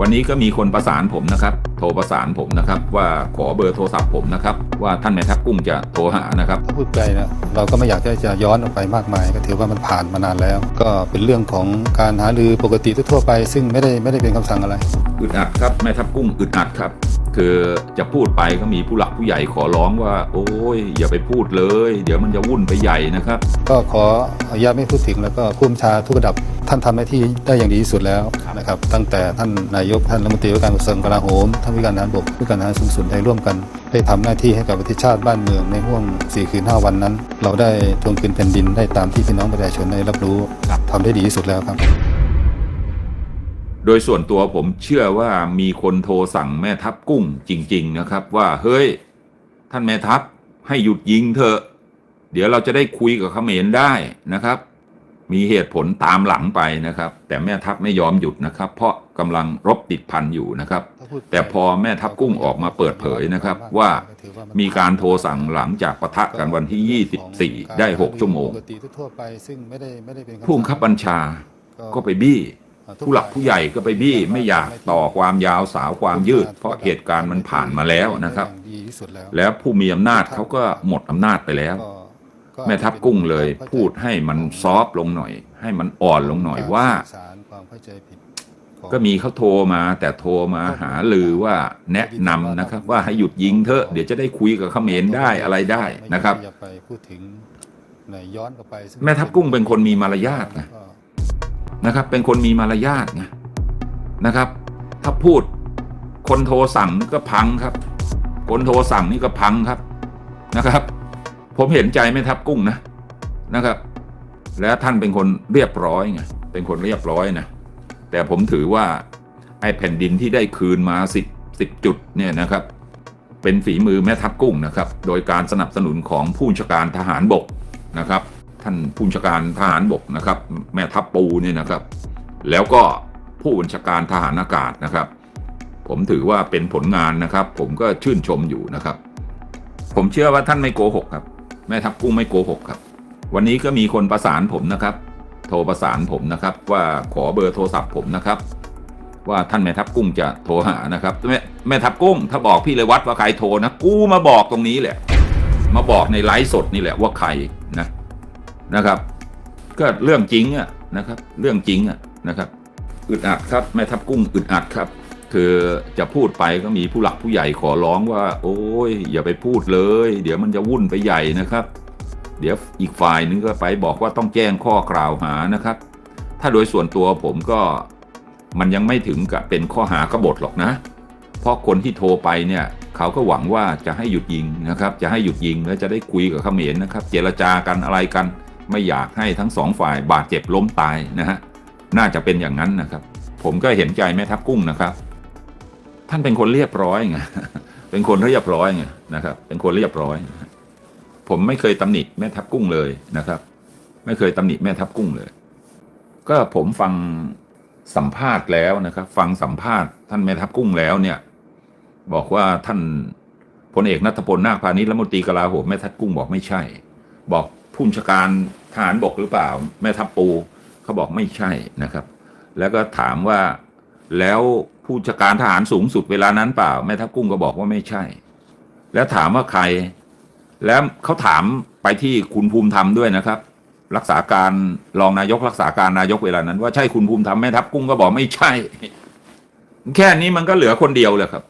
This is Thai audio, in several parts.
วันนี้ก็มีคนประสานผมนะครับ โทรประสานผมนะครับ ว่าขอเบอร์โทรศัพท์ผมนะครับ ว่าท่านแม่ทัพกุ้งจะโทรหานะครับ ถ้าพูดไปนะเราก็ไม่อยากที่จะย้อนออกไปมากมาย ก็ถือว่ามันผ่านมานานแล้ว ก็เป็นเรื่องของการหารือปกติทั่วๆไป ซึ่งไม่ได้ไม่ได้เป็นคำสั่งอะไร อึดอัดครับแม่ทัพกุ้งอึดอัดครับ คือจะพูดไปก็มีผู้หลักผู้ใหญ่ขอร้องว่า โอ้ยอย่าไปพูดเลย เดี๋ยวมันจะวุ่นไปใหญ่นะครับ ก็ขออนุญาตไม่พูดถึงแล้วก็ผู้บัญชาทุกระดับท่านทำหน้าที่ได้อย่างดีที่สุดแล้วนะครับ ตั้งแต่ท่านนายกท่านรัฐมนตรีว่าการกระทรวงกลาโหมท่านวิการทหารบกวิการทหารสูงสุดได้ร่วมกัน ได้ทำหน้าที่ให้กับประเทศชาติบ้านเมืองในห่วง 4 คืน 5 วันนั้น เราได้ทวงคืนแผ่นดินได้ตามที่พี่น้องประชาชนได้รับรู้ครับทำได้ดีที่สุดแล้วครับ โดยส่วนตัวผมเชื่อว่ามีคนโทรสั่งแม่ทัพกุ้งจริง ๆ นะครับ ว่าเฮ้ย ท่านแม่ทัพให้หยุดยิงเถอะ เดี๋ยวเราจะได้คุยกับเขมรได้นะครับ มีเหตุผลตามหลังไปนะครับ แต่แม่ทัพไม่ยอมหยุดนะครับ เพราะกำลังรบติดพันอยู่นะครับ แต่พอแม่ทัพกุ้งออกมาเปิดเผยนะครับ ว่ามีการโทรสั่งหลังจากปะทะกันวันที่ 24 ได้ 6 ชั่วโมงปกติทั่วๆไปซึ่งไม่ได้ไม่ได้เป็นำผู้บังคับบัญชาก็ไปบี้ ผู้หลักผู้ใหญ่ก็ไปบี้ไม่อยากต่อความยาวสาวความยืด เพราะเหตุการณ์มันผ่านมาแล้วนะครับดีที่สุดแล้วแล้วผู้มีอำนาจเขาก็หมดอำนาจไปแล้วก็แม่ทัพกุ้งเลย พูดให้มันซอฟต์ลงหน่อย ให้มันอ่อนลงหน่อยว่าสื่อสารความเข้าใจผิดของก็มีเขาโทรมาแต่โทรมาหาลือว่าแนะนำนะครับ ว่าให้หยุดยิงเถอะเดี๋ยวจะได้คุยกับเขมรได้อะไรได้นะครับไม่อยากไปพูดถึงในย้อนกลับไปซึ่งแม่ทัพกุ้งเป็นคนมีมารยาทนะก็ นะครับ เป็นคนมีมารยาทไงนะครับ ถ้าพูดคนโทรสั่งนี่ก็พังครับ คนโทรสั่งนี่ก็พังครับนะครับ ผมเห็นใจแม่ทัพกุ้งนะนะครับ แล้วท่านเป็นคนเรียบร้อยไงเป็นคนเรียบร้อยนะแต่ผมถือว่าไอ้แผ่นดินที่ได้คืนมาสิบสิบจุดเนี่ยนะครับ เป็นฝีมือแม่ทัพกุ้งนะครับ โดยการสนับสนุนของผู้ชการทหารบกนะครับ ท่านผู้บัญชาการทหารบกนะครับ แม่ทัพปูเนี่ยนะครับ แล้วก็ผู้บัญชาการทหารอากาศนะครับ ผมถือว่าเป็นผลงานนะครับ ผมก็ชื่นชมอยู่นะครับ ผมเชื่อว่าท่านไม่โกหกครับ แม่ทัพกุ้งไม่โกหกครับ วันนี้ก็มีคนประสานผมนะครับ โทรประสานผมนะครับ ว่าขอเบอร์โทรศัพท์ผมนะครับ ว่าท่านแม่ทัพกุ้งจะโทรหานะครับแม่แม่ทัพกุ้ง ถ้าบอกพี่เลยวัดว่าใครโทรนะ กูมาบอกตรงนี้แหละ มาบอกในไลฟ์สดนี่แหละว่าใครนะ นะครับ ก็เรื่องจริงอะนะครับ เรื่องจริงอะนะครับอึดอัดครับแม่ทัพกุ้งอึดอัดครับ คือจะพูดไปก็มีผู้หลักผู้ใหญ่ขอร้องว่า โอ้ยอย่าไปพูดเลย เดี๋ยวมันจะวุ่นไปใหญ่นะครับ เดี๋ยวอีกฝ่ายนึงก็ไปบอกว่าต้องแจ้งข้อกล่าวหานะครับ ถ้าโดยส่วนตัวผมก็มันยังไม่ถึงกับเป็นข้อหากบฏหรอกนะ เพราะคนที่โทรไปเนี่ยเขาก็หวังว่าจะให้หยุดยิงนะครับ จะให้หยุดยิงแล้วจะได้คุยกับเขมรนะครับ เจรจากันอะไรกัน ไม่อยากให้ทั้งสองฝ่ายบาดเจ็บล้มตายนะฮะน่าจะเป็นอย่างนั้นนะครับ ผมก็เห็นใจแม่ทัพกุ้งนะครับ ท่านเป็นคนเรียบร้อยไงเป็นคนเรียบร้อยไงนะครับ เป็นคนเรียบร้อย ผมไม่เคยตำหนิแม่ทัพกุ้งเลยนะครับ ไม่เคยตำหนิแม่ทัพกุ้งเลย ก็ผมฟังสัมภาษณ์แล้วนะครับ ฟังสัมภาษณ์ท่านแม่ทัพกุ้งแล้วเนี่ย บอกว่าท่านพลเอกนัทพลนาคพาณิชย์รัฐมนตรีกลาโหมแม่ทัพกุ้งบอกไม่ใช่ บอกผู้บัญชาการ ทหารบกหรือเปล่า แม่ทัพปูเขาบอกไม่ใช่นะครับ แล้วก็ถามว่าแล้วผู้บัญชการทหารสูงสุดเวลานั้นเปล่า แม่ทัพกุ้งก็บอกว่าไม่ใช่ แล้วถามว่าใคร แล้วเขาถามไปที่คุณภูมิธรรมด้วยนะครับ รักษาการรองนายกรักษาการนายกเวลานั้น ว่าใช่คุณภูมิธรรมแม่ทัพกุ้งก็บอกไม่ใช่ แค่นี้มันก็เหลือคนเดียวเลยครับ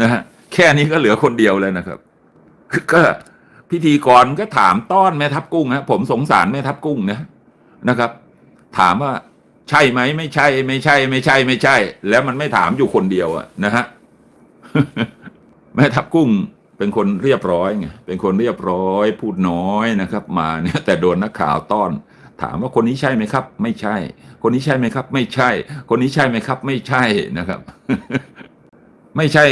นะฮะแค่นี้ก็เหลือคนเดียวเลยนะครับ ก็ พิธีกรก็ถามต้อนแม่ทัพกุ้งฮะผมสงสารแม่ทัพกุ้งนะนะครับ ถามว่าใช่ไหมไม่ใช่ ไม่ใช่ ไม่ใช่ ไม่ใช่ แล้วมันไม่ถามอยู่คนเดียวอะนะฮะแม่ทัพกุ้งเป็นคนเรียบร้อยไงเป็นคนเรียบร้อย พูดน้อยนะครับ มาเนี่ยแต่โดนนักข่าวต้อน ถามว่าคนนี้ใช่ไหมครับ ไม่ใช่ คนนี้ใช่ไหมครับ ไม่ใช่ คนนี้ใช่ไหมครับ ไม่ใช่นะครับ ไม่ใช่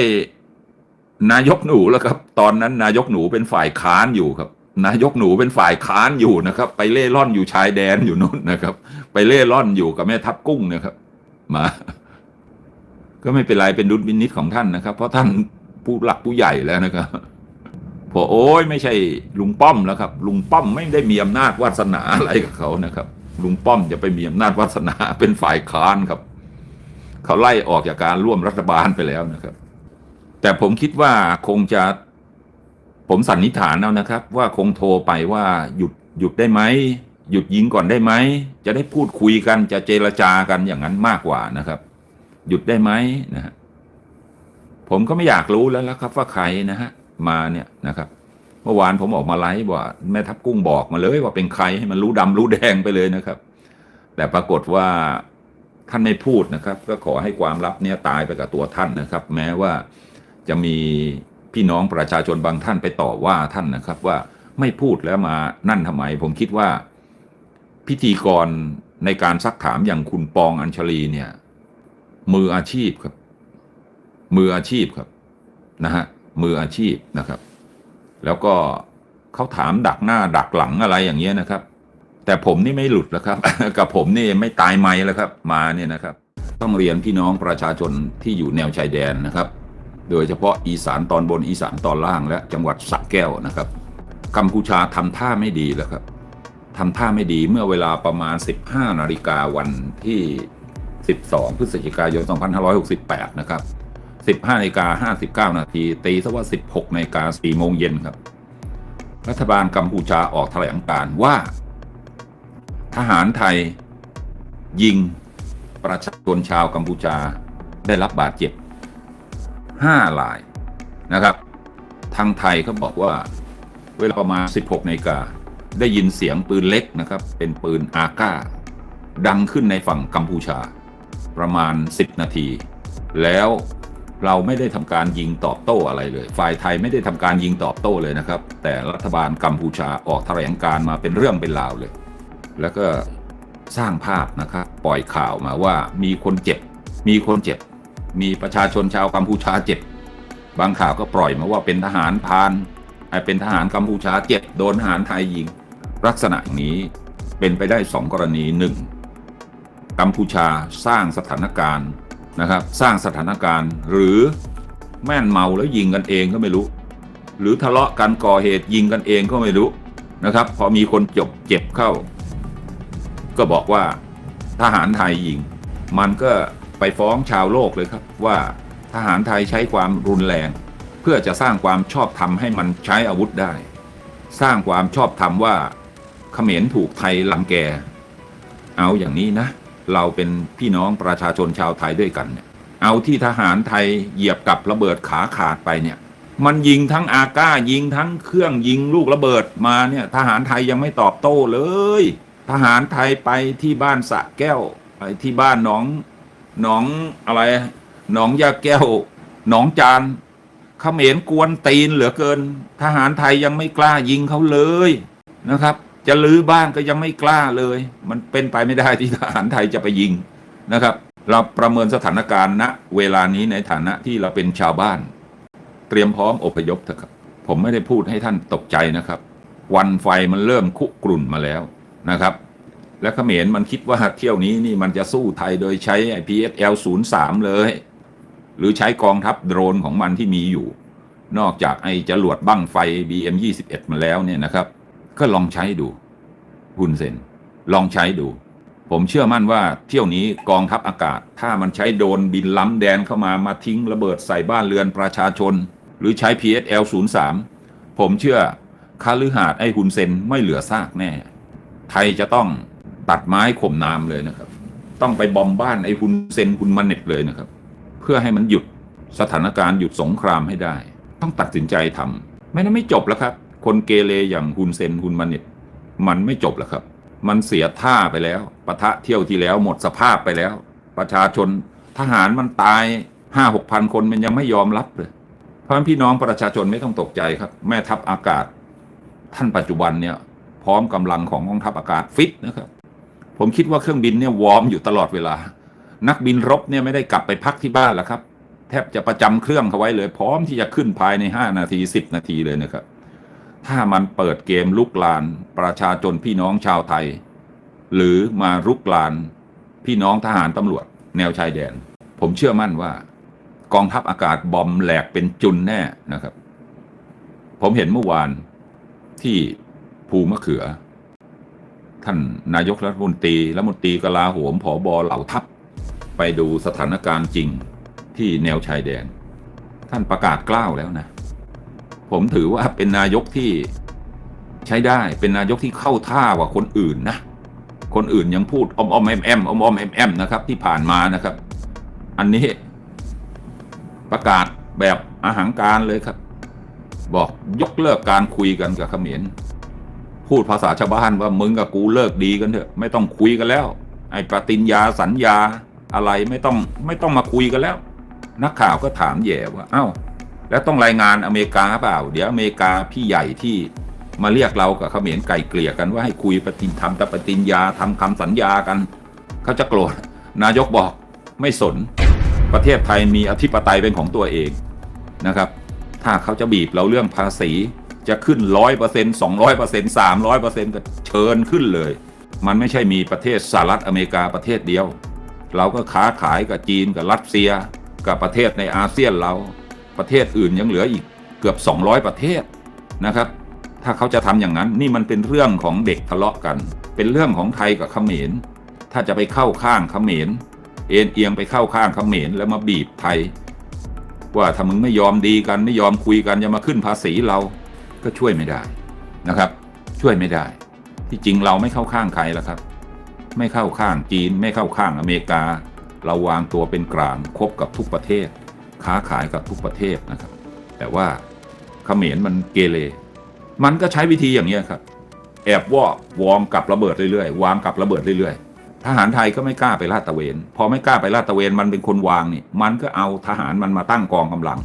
นายกหนูแล้วครับ ตอนนั้นนายกหนูเป็นฝ่ายค้านอยู่ครับ นายกหนูเป็นฝ่ายค้านอยู่นะครับ ไปเล่ร่อนอยู่ชายแดนอยู่นู่นนะครับ ไปเล่ร่อนอยู่กับแม่ทัพกุ้งนะครับ มา ก็ไม่เป็นไรเป็นดุลพินิจของท่านนะครับ เพราะท่านผู้หลักผู้ใหญ่แล้วนะครับพอโอ้ยไม่ใช่ลุงป้อมแล้วครับ ลุงป้อมไม่ได้มีอำนาจวาสนาอะไรกับเขานะครับ ลุงป้อมจะไปมีอำนาจวาสนาเป็นฝ่ายค้านครับ เขาไล่ออกจากการร่วมรัฐบาลไปแล้วนะครับ แต่ผมคิดว่าคงจะผมสันนิษฐานเอานะครับ ว่าคงโทรไปว่าหยุดหยุดได้ไหมหยุดยิงก่อนได้ไหมจะได้พูดคุยกันจะเจรจากันอย่างนั้นมากกว่านะครับ หยุดได้ไหมนะฮะผมก็ไม่อยากรู้แล้วละครับ ว่าใครนะฮะมาเนี่ยนะครับ เมื่อวานผมออกมาไลฟ์ว่าแม่ทัพกุ้งบอกมาเลยว่าเป็นใครให้มันรู้ดำรู้แดงไปเลยนะครับ แต่ปรากฏว่าท่านไม่พูดนะครับ ก็ขอให้ความลับเนี่ยตายไปกับตัวท่านนะครับ แม้ว่า จะมีพี่น้องประชาชนบางท่านไปต่อว่าท่านนะครับว่าไม่พูดแล้วมานั่นทำไม ผมคิดว่าพิธีกรในการซักถามอย่างคุณปองอัญชลีเนี่ย มืออาชีพครับ มืออาชีพครับนะฮะมืออาชีพนะครับ แล้วก็เขาถามดักหน้าดักหลังอะไรอย่างเงี้ยนะครับ แต่ผมนี่ไม่หลุดแล้วครับ กับผมนี่ไม่ตายไหมแล้วครับ มาเนี่ยนะครับ ต้องเรียนพี่น้องประชาชนที่อยู่แนวชายแดนนะครับ โดยเฉพาะอีสานตอนบนอีสานตอนล่างและจังหวัดสระแก้วนะครับกัมพูชาทำท่าไม่ดีแล้วครับทำท่าไม่ดีเมื่อเวลาประมาณ 15 นาฬิกาวันที่ 12 พฤศจิกายน 2568 นะครับ 15นาฬิกา59 นาที ตีซะว่า 16นาฬิกา4โมงเย็นครับ รัฐบาลกัมพูชาออกแถลงการว่า ทหารไทยยิงประชาชนชาวกัมพูชาได้รับบาดเจ็บ 5รายนะครับ ทางไทยเขาบอกว่าเวลาประมาณ 16นาฬิกาได้ยินเสียงปืนเล็กนะครับ เป็นปืนอาก้า ดังขึ้นในฝั่งกัมพูชา ประมาณ 10 นาที แล้วเราไม่ได้ทำการยิงตอบโต้อะไรเลย ฝ่ายไทยไม่ได้ทำการยิงตอบโต้เลยนะครับ แต่รัฐบาลกัมพูชาออกแถลงการมาเป็นเรื่องเป็นราวเลย แล้วก็สร้างภาพนะครับ ปล่อยข่าวมาว่ามีคนเจ็บ มีคนเจ็บ มีประชาชนชาวกัมพูชาเจ็บบางข่าวก็ปล่อยมาว่าเป็นทหารพานเป็นทหารกัมพูชาเจ็บโดนทหารไทยยิง ลักษณะนี้เป็นไปได้สองกรณีหนึ่งกัมพูชาสร้างสถานการณ์นะครับ สร้างสถานการณ์หรือแม่นเมาแล้วยิงกันเองก็ไม่รู้ หรือทะเลาะกันก่อเหตุยิงกันเองก็ไม่รู้นะครับ พอมีคนจบเจ็บเข้า ก็บอกว่าทหารไทยยิง มันก็ ไปฟ้องชาวโลกเลยครับว่าทหารไทยใช้ความรุนแรง เพื่อจะสร้างความชอบธรรมให้มันใช้อาวุธได้ สร้างความชอบธรรมว่าเขมรถูกไทยลังแก เอาอย่างนี้นะ เราเป็นพี่น้องประชาชนชาวไทยด้วยกันเนี่ยเอาที่ทหารไทยเหยียบกับระเบิดขาขาดไปเนี่ยมันยิงทั้งอาก้ายิงทั้งเครื่องยิงลูกระเบิดมาเนี่ยทหารไทยยังไม่ตอบโต้เลย ทหารไทยไปที่บ้านสะแก้วไปที่บ้านหนอง หนองอะไรหนองยาแก้วหนองจานเขมรกวนตีนเหลือเกิน ทหารไทยยังไม่กล้ายิงเขาเลยนะครับ จะลื้อบ้านก็ยังไม่กล้าเลย มันเป็นไปไม่ได้ที่ทหารไทยจะไปยิงนะครับ เราประเมินสถานการณ์ณเวลานี้ในฐานะที่เราเป็นชาวบ้าน เตรียมพร้อมอพยพเถอะครับ ผมไม่ได้พูดให้ท่านตกใจนะครับ วันไฟมันเริ่มคุกรุ่นมาแล้วนะครับ และเขมรมันคิดว่าเที่ยวนี้นี่มันจะสู้ไทยโดยใช้ PSL 03 เลย หรือใช้กองทัพโดรนของมันที่มีอยู่ นอกจากไอ้จรวดบั้งไฟ BM 21มาแล้วเนี่ยนะครับ ก็ลองใช้ดูฮุนเซนลองใช้ดู ผมเชื่อมั่นว่าเที่ยวนี้กองทัพอากาศ ถ้ามันใช้โดรนบินล้ำแดนเข้ามามาทิ้งระเบิดใส่บ้านเรือนประชาชน หรือใช้ PSL 03 ผมเชื่อคาลือหาดไอ้ฮุนเซนไม่เหลือซากแน่ ไทยจะต้อง ตัดไม้ข่มน้ำเลยนะครับ ต้องไปบอมบ้านไอ้ฮุนเซนฮุนมันเน็ตเลยนะครับ เพื่อให้มันหยุดสถานการณ์หยุดสงครามให้ได้ ต้องตัดสินใจทำไม่นั้นไม่จบแล้วครับ คนเกเรอย่างฮุนเซนฮุนมันเน็ตมันไม่จบแล้วครับ มันเสียท่าไปแล้วปะทะเที่ยวที่แล้วหมดสภาพไปแล้ว ประชาชนทหารมันตายห้าหกพันคนมันยังไม่ยอมรับเลยเพราะฉะนั้นพี่น้องประชาชนไม่ต้องตกใจครับ แม่ทัพอากาศ ท่านปัจจุบันเนี่ย พร้อมกำลังของกองทัพอากาศฟิตนะครับ ผมคิดว่าเครื่องบินเนี่ยวอร์มอยู่ตลอดเวลา นักบินรบเนี่ยไม่ได้กลับไปพักที่บ้านแล้วครับ แทบจะประจำเครื่องเขาไว้เลย พร้อมที่จะขึ้นภายใน 5 นาที 10 นาทีเลยนะครับ ถ้ามันเปิดเกมลุกลานประชาชนพี่น้องชาวไทย หรือมารุกลานพี่น้องทหารตำรวจ แนวชายแดน ผมเชื่อมั่นว่า กองทัพอากาศบอมแหลกเป็นจุนแน่นะครับ ผมเห็นเมื่อวานที่ภูมะเขือ ท่านนายกรัฐมนตรีรัฐมนตรีกลาโหมผอบอเหล่าทัพ ไปดูสถานการณ์จริงที่แนวชายแดน ท่านประกาศกล้าวแล้วนะ ผมถือว่าเป็นนายกที่ใช้ได้เป็นนายกที่เข้าท่ากว่าคนอื่นนะ คนอื่นยังพูดอมอมแอมแอมอมอมแอมแอมนะครับ ที่ผ่านมานะครับ อันนี้ประกาศแบบอาหางการเลยครับ บอกยกเลิกการคุยกันกับเขมร พูดภาษาชาวบ้านว่ามึงกับกูเลิกดีกันเถอะไม่ต้องคุยกันแล้ว ไอ้ปฏิญญาสัญญาอะไรไม่ต้องไม่ต้องมาคุยกันแล้ว นักข่าวก็ถามแย่ว่าเอ้า แล้วต้องรายงานอเมริกาเปล่า เดี๋ยวอเมริกาพี่ใหญ่ที่มาเรียกเรากับเขมรไก่เกลี่ยกันว่าให้คุยปฏิทำแต่ปฏิญญาทำคำสัญญากัน เขาจะโกรธนายกบอกไม่สน ประเทศไทยมีอธิปไตยเป็นของตัวเองนะครับ ถ้าเขาจะบีบเราเรื่องภาษี จะขึ้นร้อยเปอร์เซ็นต์สองร้อยเปอร์เซ็นต์สามร้อยเปอร์เซ็นต์ก็เชิญขึ้นเลย มันไม่ใช่มีประเทศสหรัฐอเมริกาประเทศเดียว เราก็ค้าขายกับจีนกับรัสเซีย กับประเทศในอาเซียนเราประเทศอื่นยังเหลืออีกเกือบ 200 ประเทศนะครับ ถ้าเขาจะทำอย่างนั้นนี่มันเป็นเรื่องของเด็กทะเลาะกัน เป็นเรื่องของไทยกับเขมร ถ้าจะไปเข้าข้างเขมรเอ็นเอียงไปเข้าข้างเขมรแล้วมาบีบไทย ว่าถ้ามึงไม่ยอมดีกันไม่ยอมคุยกันจะมาขึ้นภาษีเรา ก็ช่วยไม่ได้นะครับ ช่วยไม่ได้ ที่จริงเราไม่เข้าข้างใครแล้วครับ ไม่เข้าข้างจีน ไม่เข้าข้างอเมริกา เราวางตัวเป็นกลางคบกับทุกประเทศ ค้าขายกับทุกประเทศนะครับ แต่ว่าเขมรมันเกเรมันก็ใช้วิธีอย่างนี้ครับ แอบวอกวอมกับระเบิดเรื่อยๆวางกับระเบิดเรื่อยๆ ทหารไทยก็ไม่กล้าไปลาดตระเวน พอไม่กล้าไปลาดตระเวนมันเป็นคนวางนี่มันก็เอาทหารมันมาตั้งกองกำลัง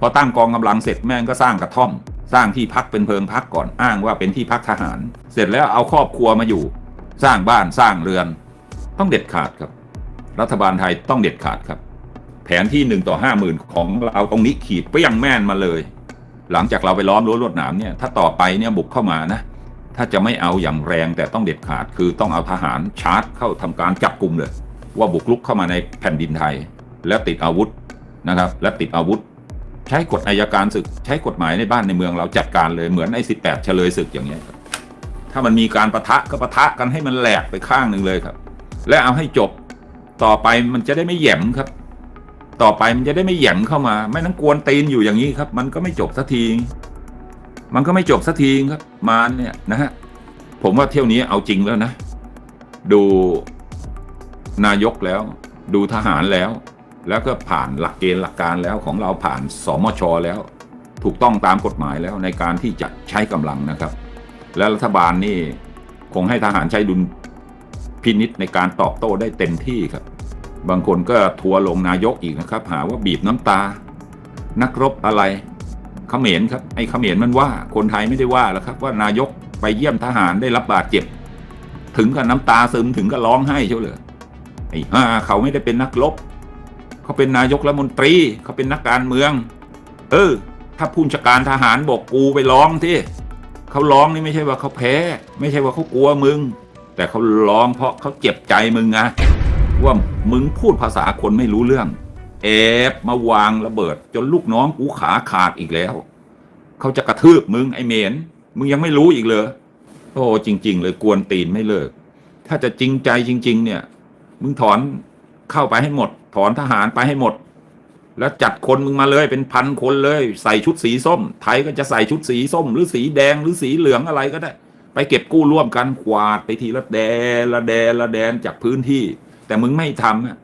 พอตั้งกองกำลังเสร็จแม่งก็สร้างกระท่อม สร้างที่พักเป็นเพิงพักก่อนอ้างว่าเป็นที่พักทหาร เสร็จแล้วเอาครอบครัวมาอยู่ สร้างบ้านสร้างเรือน ต้องเด็ดขาดครับ รัฐบาลไทยต้องเด็ดขาดครับ แผนที่หนึ่งต่อห้าหมื่นของเราตรงนี้ขีดเปรี้ยงแม่นมาเลย หลังจากเราไปล้อมรั้วลวดหนามเนี่ยถ้าต่อไปเนี่ยบุกเข้ามานะถ้าจะไม่เอาอย่างแรงแต่ต้องเด็ดขาดคือต้องเอาทหารชาร์จเข้าทำการจับกลุ่มเลย ว่าบุกลุกเข้ามาในแผ่นดินไทย และติดอาวุธนะครับ และติดอาวุธ ใช้กฎอายการศึก ใช้กฎหมายในบ้านในเมืองเราจัดการเลยเหมือนไอ้สิบแปดเฉลยศึกอย่างเงี้ยครับถ้ามันมีการประทะก็ประทะกันให้มันแหลกไปข้างหนึ่งเลยครับ และเอาให้จบต่อไปมันจะได้ไม่แหย่มครับ ต่อไปมันจะได้ไม่แหย่มเข้ามา ไม่นั้นกวนตีนอยู่อย่างนี้ครับ มันก็ไม่จบสักที มันก็ไม่จบสักทีครับ มาเนี่ยนะฮะผมว่าเที่ยวนี้เอาจริงแล้วนะ ดูนายกแล้ว ดูทหารแล้ว แล้วก็ผ่านหลักเกณฑ์หลักการแล้วของเราผ่านสมชแล้ว ถูกต้องตามกฎหมายแล้วในการที่จะใช้กำลังนะครับ และรัฐบาลนี่คงให้ทหารใช้ดุลพินิษในการตอบโต้ได้เต็มที่ครับ บางคนก็ทัวร์ลงนายกอีกนะครับ หาว่าบีบน้ำตา นักรบอะไรเขมรครับไอ้เขมรมันว่าคนไทยไม่ได้ว่าแล้วครับ ว่านายกไปเยี่ยมทหารได้รับบาดเจ็บ ถึงกับน้ำตาซึมถึงกับร้องไห้เชียวเลยไอ้ห่าเขาไม่ได้เป็นนักรบ เขาเป็นนายกรัฐมนตรีเขาเป็นนักการเมือง เออ ถ้าผู้บัญชการทหารบอกกูไปร้องที่เขาร้องนี่ไม่ใช่ว่าเขาแพ้ ไม่ใช่ว่าเขากลัวมึง แต่เขาร้องเพราะเขาเจ็บใจมึงไงว่ามึงพูดภาษาคนไม่รู้เรื่องแอบมาวางระเบิด จนลูกน้องกูขาขาดอีกแล้ว เขาจะกระทืบมึงไอ้เมน มึงยังไม่รู้อีกเลยโอ้จริง ๆ เลยกวนตีนไม่เลิก ถ้าจะจริงใจจริง ๆ เนี่ย มึงถอนเข้าไปให้หมด ถอนทหารไปให้หมด แล้วจัดคนมึงมาเลยเป็นพันคนเลย ใส่ชุดสีส้ม ไทยก็จะใส่ชุดสีส้ม หรือสีแดงหรือสีเหลืองอะไรก็ได้ ไปเก็บกู้ร่วมกันกวาดไปทีละแดนละแดนละแดนจากพื้นที่ แต่มึงไม่ทำอะ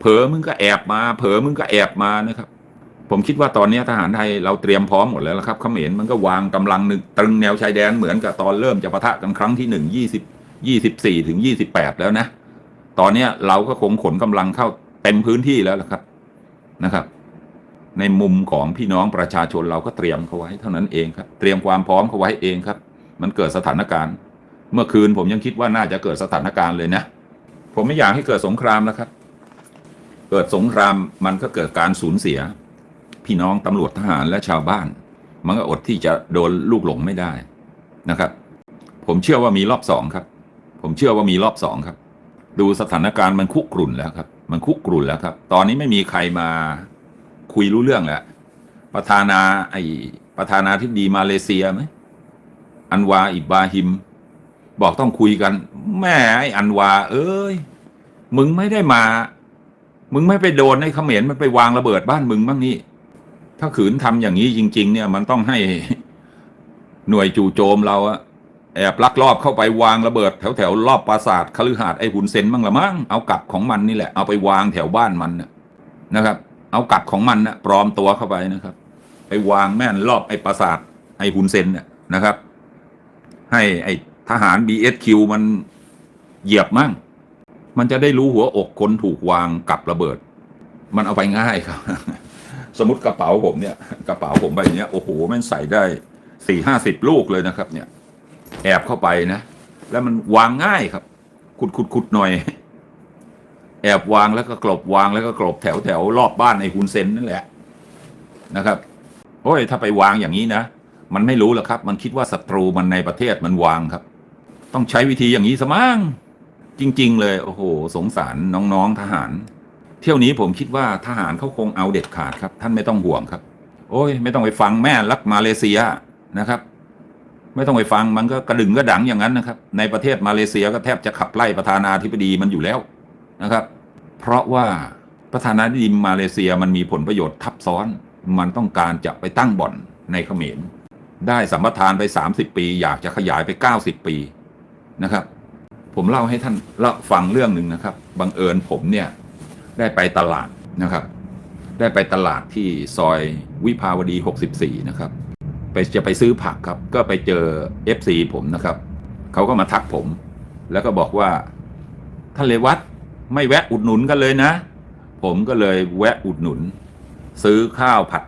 เผลอมึงก็แอบมา เผลอมึงก็แอบมานะครับ ผมคิดว่าตอนนี้ทหารไทยเราเตรียมพร้อมหมดแล้วละครับเขมรมันก็วางกำลังหนึ่งตรึงแนวชายแดนเหมือนกับตอนเริ่มจะปะทะกันครั้งที่หนึ่งยี่สิบยี่สิบสี่ถึงยี่สิบแปดแล้วนะ ตอนนี้เราก็คงขนกำลังเข้า เต็มพื้นที่แล้วล่ะครับนะครับ ในมุมของพี่น้องประชาชนเราก็เตรียมเขาไว้เท่านั้นเองครับ เตรียมความพร้อมเขาไว้เองครับ มันเกิดสถานการณ์ เมื่อคืนผมยังคิดว่าน่าจะเกิดสถานการณ์เลยนะผมไม่อยากให้เกิดสงครามนะครับ เกิดสงครามมันก็เกิดการสูญเสีย พี่น้องตำรวจทหารและชาวบ้าน มันก็อดที่จะโดนลูกหลงไม่ได้นะครับ ผมเชื่อว่ามีรอบสองครับ ผมเชื่อว่ามีรอบสองครับ ดูสถานการณ์มันคุกรุ่นแล้วครับ มันคุกรุ่นแล้วครับ ตอนนี้ไม่มีใครมาคุยรู้เรื่องแล้วประธานาไอประธานาธิบดีมาเลเซียไหมอันวาอิบราฮิม บอกต้องคุยกัน แม่ไออันวา เอ้ย มึงไม่ได้มา มึงไม่ไปโดนให้เขมรมันไปวางระเบิดบ้านมึงบ้างนี่ ถ้าขืนทำอย่างนี้จริง ๆ เนี่ย มันต้องให้หน่วยจู่โจมเราอะ แอบลักลอบเข้าไปวางระเบิดแถวแถวรอบปราสาทคฤหาสน์ไอ้หุนเซนบ้างละมั้งเอากลับของมันนี่แหละเอาไปวางแถวบ้านมันนะครับ เอากลับของมันนะปลอมตัวเข้าไปนะครับ ไปวางแม่นรอบไอ้ปราสาทไอ้หุนเซนเนี่ยนะครับ ให้ไอ้ทหาร BSQ มันเหยียบมั่ง มันจะได้รู้หัวอกคนถูกวางกับระเบิด มันเอาไปง่ายครับ สมมติกระเป๋าผมเนี่ย กระเป๋าผมใบเนี้ยโอ้โหแมันใส่ได้สี่ห้าสิบลูกเลยนะครับ เนี่ย แอบเข้าไปนะ แล้วมันวางง่ายครับ ขุดขุดขุดหน่อย แอบวางแล้วก็กลบวางแล้วก็กลบแถวแถวรอบบ้านไอ้ฮุนเซนนั่นแหละนะครับโอ้ยถ้าไปวางอย่างนี้นะ มันไม่รู้หรอกครับ มันคิดว่าศัตรูมันในประเทศมันวางครับ ต้องใช้วิธีอย่างนี้สมั่งจริง ๆ เลยโอ้โห สงสารน้องๆทหาร เที่ยวนี้ผมคิดว่าทหารเขาคงเอาเด็ดขาดครับ ท่านไม่ต้องห่วงครับ โอ้ย ไม่ต้องไปฟังแม่รักมาเลเซียนะครับ ไม่ต้องไปฟังมันก็กระดึงกระดังอย่างนั้นนะครับ ในประเทศมาเลเซียก็แทบจะขับไล่ประธานาธิบดีมันอยู่แล้วนะครับ เพราะว่าประธานาธิบดีมาเลเซียมันมีผลประโยชน์ทับซ้อน มันต้องการจะไปตั้งบ่อนในเขมร ได้สัมปทานไป 30 ปี อยากจะขยายไป 90 ปีนะครับ ผมเล่าให้ท่านเล่าฟังเรื่องหนึ่งนะครับบังเอิญผมเนี่ยได้ไปตลาดนะครับ ได้ไปตลาดที่ซอยวิภาวดี 64 นะครับ ไปจะไปซื้อผักครับ ก็ไปเจอ FC ผมนะครับ เขาก็มาทักผม แล้วก็บอกว่าท่านเลวัตไม่แวะอุดหนุนกันเลยนะ ผมก็เลยแวะอุดหนุน ซื้อข้าวผัด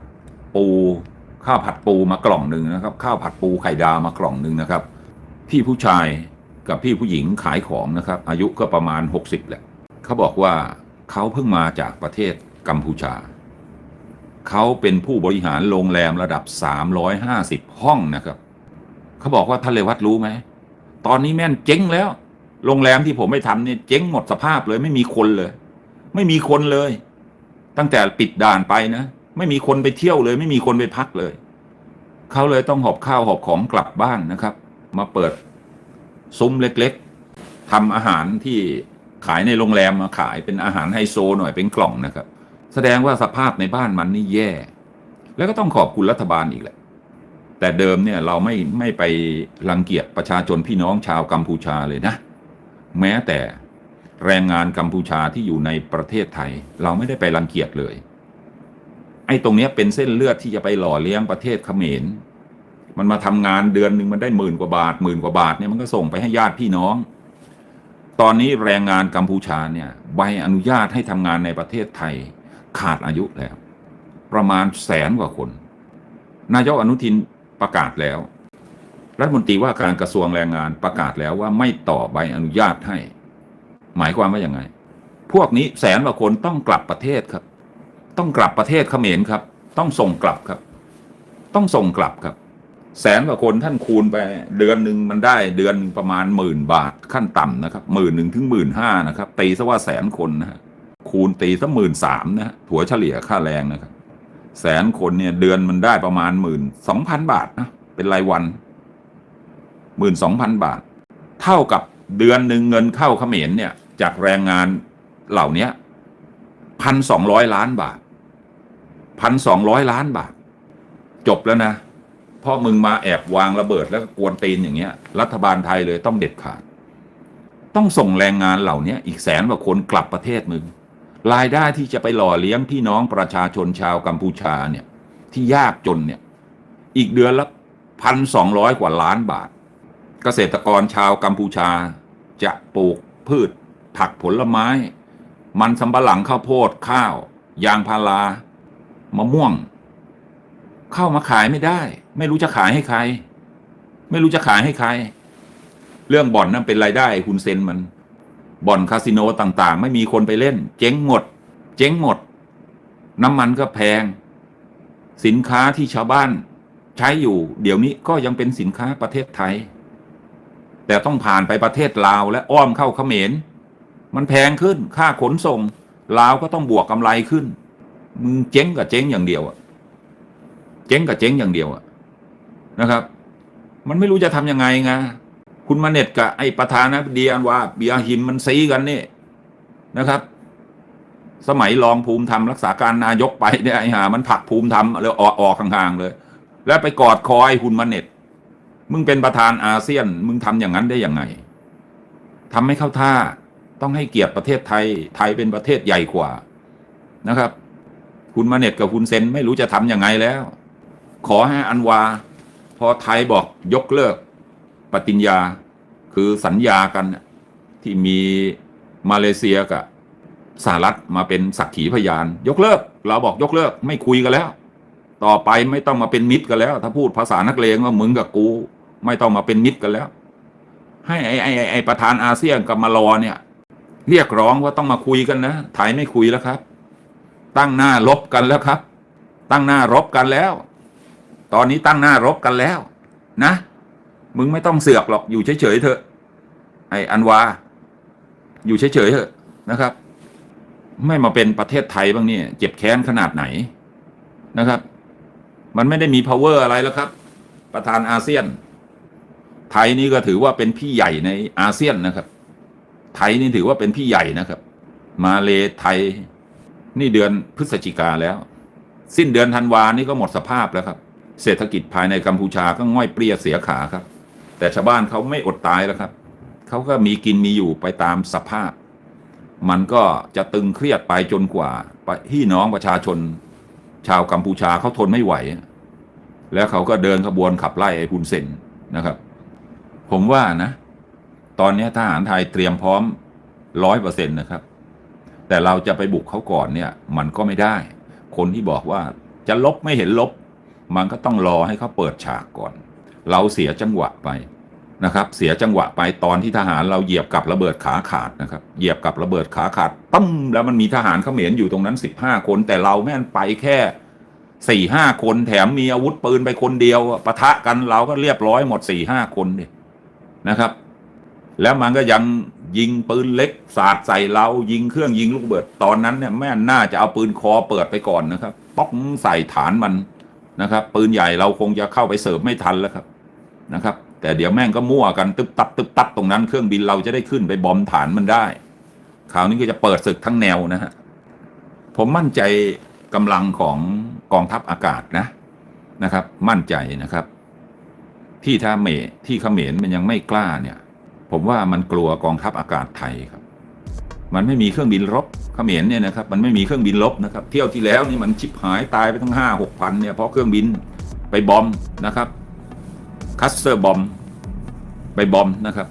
ปูข้าวผัดปูมากล่องหนึ่งนะครับ ข้าวผัดปูไข่ดาวมากล่องหนึ่งนะครับ พี่ผู้ชายกับพี่ผู้หญิงขายของนะครับ อายุก็ประมาณ 60แหละเขาบอกว่าเขาเพิ่งมาจากประเทศกัมพูชา เขาเป็นผู้บริหารโรงแรมระดับ 350 ห้องนะครับ เขาบอกว่าท่านเลวัตรู้ไหม ตอนนี้แม่นเจ๊งแล้ว โรงแรมที่ผมไปทำเนี่ยเจ๊งหมดสภาพเลย ไม่มีคนเลย ไม่มีคนเลย ตั้งแต่ปิดด่านไปนะ ไม่มีคนไปเที่ยวเลย ไม่มีคนไปพักเลย เขาเลยต้องหอบข้าวหอบของกลับบ้านนะครับ มาเปิดซุ้มเล็กๆทำอาหารที่ขายในโรงแรมมาขายเป็นอาหารไฮโซหน่อยเป็นกล่องนะครับ แสดงว่าสภาพในบ้านมันนี่แย่ แล้วก็ต้องขอบคุณรัฐบาลอีกแหละ แต่เดิมเนี่ยเราไม่ไม่ไปรังเกียจประชาชนพี่น้องชาวกัมพูชาเลยนะ แม้แต่แรงงานกัมพูชาที่อยู่ในประเทศไทย เราไม่ได้ไปรังเกียจเลย ไอ้ตรงเนี้ยเป็นเส้นเลือดที่จะไปหล่อเลี้ยงประเทศเขมร มันมาทำงานเดือนหนึ่งมันได้หมื่นกว่าบาทหมื่นกว่าบาทเนี่ยมันก็ส่งไปให้ญาติพี่น้องตอนนี้แรงงานกัมพูชาเนี่ยใบอนุญาตให้ทำงานในประเทศไทย ขาดอายุแล้ว ประมาณแสนกว่าคน นายกอนุทินประกาศแล้ว รัฐมนตรีว่าการกระทรวงแรงงานประกาศแล้วว่าไม่ต่อใบอนุญาตให้ หมายความว่าอย่างไง พวกนี้แสนกว่าคนต้องกลับประเทศครับ ต้องกลับประเทศเขมรครับ ต้องส่งกลับครับ ต้องส่งกลับครับ แสนกว่าคนท่านคูณไปเดือนหนึ่งมันได้เดือนประมาณหมื่นบาทขั้นต่ำนะครับหมื่นหนึ่งถึงหมื่นห้านะครับตีซะว่าแสนคนนะฮะ คูณตีซะหมื่นสามนะฮะถัวเฉลี่ยค่าแรงนะครับ แสนคนเนี่ยเดือนมันได้ประมาณหมื่นสองพันบาทนะ เป็นรายวันหมื่นสองพันบาท เท่ากับเดือนหนึ่งเงินเข้าเขมรเนี่ย จากแรงงานเหล่านี้พันสองร้อยล้านบาทพันสองร้อยล้านบาท จบแล้วนะเพราะมึงมาแอบวางระเบิดแล้วกวนตีนอย่างเงี้ย รัฐบาลไทยเลยต้องเด็ดขาด ต้องส่งแรงงานเหล่านี้อีกแสนกว่าคนกลับประเทศมึง รายได้ที่จะไปหล่อเลี้ยงพี่น้องประชาชนชาวกัมพูชาเนี่ยที่ยากจนเนี่ยอีกเดือนละพันสองร้อยกว่าล้านบาท เกษตรกรชาวกัมพูชาจะปลูกพืช ผักผลไม้ มันสำปะหลังข้าวโพดข้าว ยางพารามะม่วง เข้ามาขายไม่ได้ ไม่รู้จะขายให้ใคร ไม่รู้จะขายให้ใคร เรื่องบ่อนนั่นเป็นรายได้คุณเซนมัน บ่อนคาสิโนต่างๆ ไม่มีคนไปเล่น เจ๊งหมด เจ๊งหมด น้ำมันก็แพง สินค้าที่ชาวบ้านใช้อยู่ เดี๋ยวนี้ก็ยังเป็นสินค้าประเทศไทย แต่ต้องผ่านไปประเทศลาวและอ้อมเข้าเขมร มันแพงขึ้นค่าขนส่งลาวก็ต้องบวกกำไรขึ้น มึงเจ๊งกับเจ๊งอย่างเดียวอะเจ๊งกับเจ๊งอย่างเดียวอะนะครับ มันไม่รู้จะทำยังไงไง คุณมาเน็ตกับไอ้ประธานาธิบดีอันวาเบียหิมมันซีกันนี่นะครับ สมัยรองภูมิธรรมรักษาการนายกไปเนี่ยไอ้ห่ามันผักภูมิธรรมเลยออกออกห่างๆเลย แล้วไปกอดคอไอ้ฮุนมาเน็ตมึงเป็นประธานอาเซียน มึงทำอย่างนั้นได้ยังไงทำไม่เข้าท่าต้องให้เกียรติประเทศไทย ไทยเป็นประเทศใหญ่กว่านะครับ คุณมาเน็ตกับคุณเซนไม่รู้จะทำยังไงแล้ว ขอให้อันวา พอไทยบอกยกเลิก ปฏิญญา คือสัญญากันที่มีมาเลเซียกับสหรัฐมาเป็นสักขีพยาน ยกเลิก เราบอกยกเลิก ไม่คุยกันแล้ว ต่อไปไม่ต้องมาเป็นมิตรกันแล้ว ถ้าพูดภาษานักเลงว่ามึงกับกู ไม่ต้องมาเป็นมิตรกันแล้ว ให้ไอ้ไอ้ไอ้ไอ้ประธานอาเซียนกับมารอเนี่ย เรียกร้องว่าต้องมาคุยกันนะไทยไม่คุยแล้วครับ ตั้งหน้ารบกันแล้วครับ ตั้งหน้ารบกันแล้ว ตอนนี้ตั้งหน้ารบกันแล้ว นะ มึงไม่ต้องเสือกหรอกอยู่เฉยๆเถอะ ไออันวา อยู่เฉยๆเถอะนะครับ ไม่มาเป็นประเทศไทยบ้างเนี่ยเจ็บแค้นขนาดไหนนะครับ มันไม่ได้มี power อะไรแล้วครับ ประธานอาเซียน ไทยนี่ก็ถือว่าเป็นพี่ใหญ่ในอาเซียนนะครับ ไทยนี่ถือว่าเป็นพี่ใหญ่นะครับ มาเลไทยนี่เดือนพฤศจิกาแล้ว สิ้นเดือนธันวานี่ก็หมดสภาพแล้วครับ เศรษฐกิจภายในกัมพูชาก็ง่อยเปรี้ยเสียขาครับ แต่ชาวบ้านเขาไม่อดตายแล้วครับเขาก็มีกินมีอยู่ไปตามสภาพ มันก็จะตึงเครียดไปจนกว่าพี่น้องประชาชน ชาวกัมพูชาเขาทนไม่ไหว แล้วเขาก็เดินขบวนขับไล่ไอ้ฮุนเซนนะครับ ผมว่านะ ตอนนี้ทหารไทยเตรียมพร้อมร้อยเปอร์เซ็นต์นะครับ แต่เราจะไปบุกเขาก่อนเนี่ย มันก็ไม่ได้ คนที่บอกว่าจะลบไม่เห็นลบ มันก็ต้องรอให้เขาเปิดฉากก่อน เราเสียจังหวะไป นะครับ เสียจังหวะไปตอนที่ทหารเราเหยียบกับระเบิดขาขาดนะครับ เหยียบกับระเบิดขาขาดตั้มแล้วมันมีทหารเขมรอยู่ตรงนั้นสิบห้าคน แต่เราแม่นไปแค่สี่ห้าคนแถมมีอาวุธปืนไปคนเดียวปะทะกันเราก็เรียบร้อยหมดสี่ห้าคนดินะครับ แล้วมันก็ยังยิงปืนเล็กสาดใส่เรายิงเครื่องยิงลูกระเบิดตอนนั้นเนี่ยแม่น่าจะเอาปืนคอเปิดไปก่อนนะครับป๊อกใส่ฐานมันนะครับ ปืนใหญ่เราคงจะเข้าไปเสร์ฟไม่ทันแล้วครับ นะครับ แต่เดี๋ยวแม่งก็มั่วกันตึบตับตึบตับตรงนั้นเครื่องบินเราจะได้ขึ้นไปบอมฐานมันได้คราวนี้ก็จะเปิดศึกทั้งแนวนะฮะผมมั่นใจกำลังของกองทัพอากาศนะนะครับ มั่นใจนะครับ ที่ท่าเมที่ขเขมรมันยังไม่กล้าเนี่ย ผมว่ามันกลัวกองทัพอากาศไทยครับ มันไม่มีเครื่องบินรบขเขมรเนี่ยนะครับ มันไม่มีเครื่องบินรบนะครับ เที่ยวที่แล้วนี่มันชิบหายตายไปทั้งห้าหกพันเนี่ยเพราะเครื่องบินไปบอมนะครับ คัสเตอร์บอมไปบอมนะครับ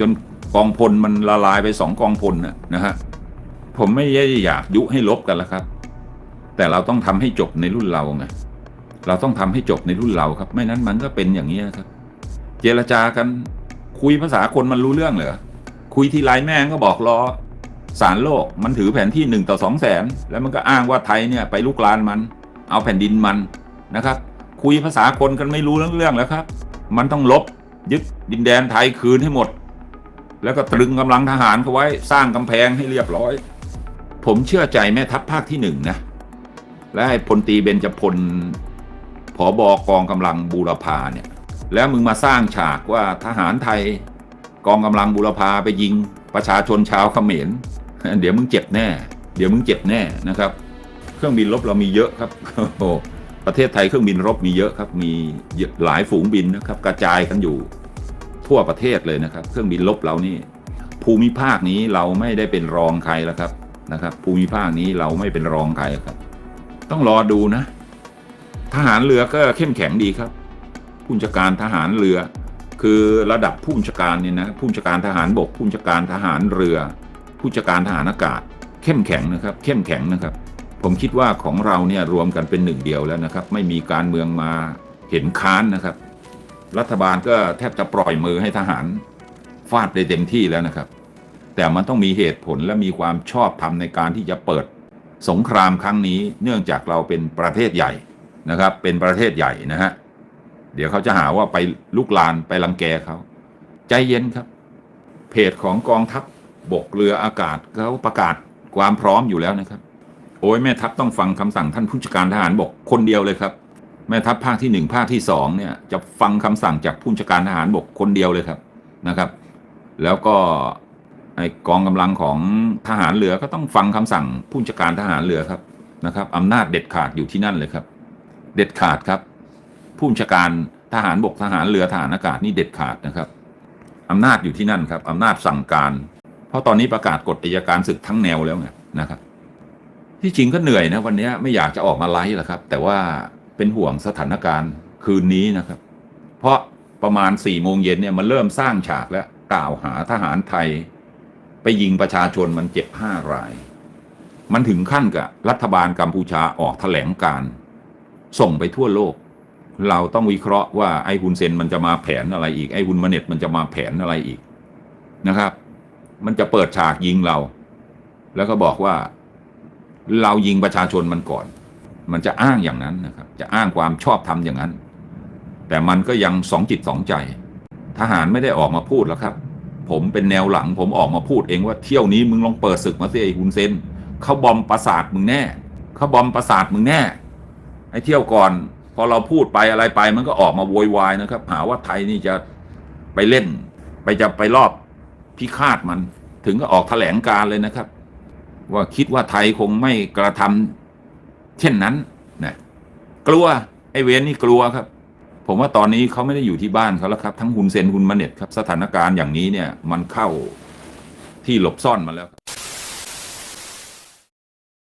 จนกองพลมันละลายไปสองกองพลนะนะฮะผมไม่ได้อยากยุให้ลบกันแล้วครับ แต่เราต้องทำให้จบในรุ่นเราไงเราต้องทำให้จบในรุ่นเราครับ ไม่นั้นมันก็เป็นอย่างนี้ครับ เจรจากันคุยภาษาคนมันรู้เรื่องเหรอคุยทีไรแม่งก็บอกรอสารโลกมันถือแผนที่หนึ่งต่อสองแสนแล้วมันก็อ้างว่าไทยเนี่ยไปลุกลานมัน เอาแผ่นดินมันนะครับ คุยภาษาคนกันไม่รู้เรื่องแล้วครับ มันต้องลบยึดดินแดนไทยคืนให้หมด แล้วก็ตรึงกำลังทหารเขาไว้สร้างกำแพงให้เรียบร้อย ผมเชื่อใจแม่ทัพภาคที่หนึ่งนะ และไอ้พลตีเบญจพลผอบอกองกำลังบูรพาเนี่ย แล้วมึงมาสร้างฉากว่าทหารไทย กองกำลังบูรพาไปยิงประชาชนชาวเขมร เดี๋ยวมึงเจ็บแน่ เดี๋ยวมึงเจ็บแน่นะครับ เครื่องบินรบเรามีเยอะครับโอ้ ประเทศไทยเครื่องบินรบมีเยอะครับ มีหลายฝูงบินนะครับ กระจายกันอยู่ทั่วประเทศเลยนะครับ เครื่องบินรบเรานี่ ภูมิภาคนี้เราไม่ได้เป็นรองใครแล้วครับนะครับ ภูมิภาคนี้เราไม่เป็นรองใครครับ ต้องรอดูนะ ทหารเรือก็เข้มแข็งดีครับผู้บัญชาการทหารเรือ คือระดับผู้บัญชาการเนี่ยนะผู้บัญชาการทหารบกผู้บัญชาการทหารเรือ ผู้บัญชาการทหารอากาศ เข้มแข็งนะครับ เข้มแข็งนะครับ ผมคิดว่าของเราเนี่ยรวมกันเป็นหนึ่งเดียวแล้วนะครับ ไม่มีการเมืองมาเห็นค้านนะครับ รัฐบาลก็แทบจะปล่อยมือให้ทหารฟาดได้เต็มที่แล้วนะครับ แต่มันต้องมีเหตุผลและมีความชอบธรรมในการที่จะเปิดสงครามครั้งนี้เนื่องจากเราเป็นประเทศใหญ่นะครับ เป็นประเทศใหญ่นะฮะเดี๋ยวเขาจะหาว่าไปลุกลานไปรังแกเขาใจเย็นครับ เพจของกองทัพบกเรืออากาศเขาประกาศความพร้อมอยู่แล้วนะครับ โอ้ยแม่ทัพต้องฟังคำสั่งท่านผู้จัดการทหารบกคนเดียวเลยครับ แม่ทัพภาคที่หนึ่งภาคที่สองเนี่ยจะฟังคำสั่งจากผู้จัดการทหารบกคนเดียวเลยครับนะครับ แล้วก็ไอกองกำลังของทหารเรือก็ต้องฟังคำสั่งผู้บัญชาการทหารเรือครับนะครับอำนาจเด็ดขาดอยู่ที่นั่นเลยครับ เด็ดขาดครับผู้บัญชาการทหารบกทหารเรือทหารอากาศนี่เด็ดขาดนะครับอำนาจอยู่ที่นั่นครับอำนาจสั่งการ เพราะตอนนี้ประกาศกฎอัยการศึกทั้งแนวแล้วไงนะครับ ที่จริงก็เหนื่อยนะวันนี้ไม่อยากจะออกมาไลฟ์หรอกครับ แต่ว่าเป็นห่วงสถานการณ์คืนนี้นะครับ เพราะประมาณสี่โมงเย็นเนี่ยมันเริ่มสร้างฉากแล้วกล่าวหาทหารไทย ไปยิงประชาชนมันเจ็บห้าราย มันถึงขั้นกับรัฐบาลกัมพูชาออกแถลงการส่งไปทั่วโลก เราต้องวิเคราะห์ว่าไอ้ฮุนเซนมันจะมาแผนอะไรอีกไอ้ฮุนมาเน็ตมันจะมาแผนอะไรอีกนะครับ มันจะเปิดฉากยิงเรา แล้วก็บอกว่า เรายิงประชาชนมันก่อน มันจะอ้างอย่างนั้นนะครับ จะอ้างความชอบธรรมอย่างนั้น แต่มันก็ยังสองจิตสองใจ ทหารไม่ได้ออกมาพูดแล้วครับ ผมเป็นแนวหลังผมออกมาพูดเองว่าเที่ยวนี้มึงลองเปิดศึกมาสิไอ้ฮุนเซนเขาบอมประสาทมึงแน่เขาบอมประสาทมึงแน่ไอ้เที่ยวก่อน พอเราพูดไปอะไรไปมันก็ออกมาโวยวายนะครับ หาว่าไทยนี่จะไปเล่น ไปจะไปรอบพิฆาตมัน ถึงก็ออกแถลงการเลยนะครับ ว่าคิดว่าไทยคงไม่กระทำเช่นนั้นนะกลัวไอ้เวนนี่กลัวครับ ผมว่าตอนนี้เขาไม่ได้อยู่ที่บ้านเขาแล้วครับ ทั้งหุนเซนหุนมาเน็ตครับ สถานการณ์อย่างนี้เนี่ย มันเข้าที่หลบซ่อนมาแล้ว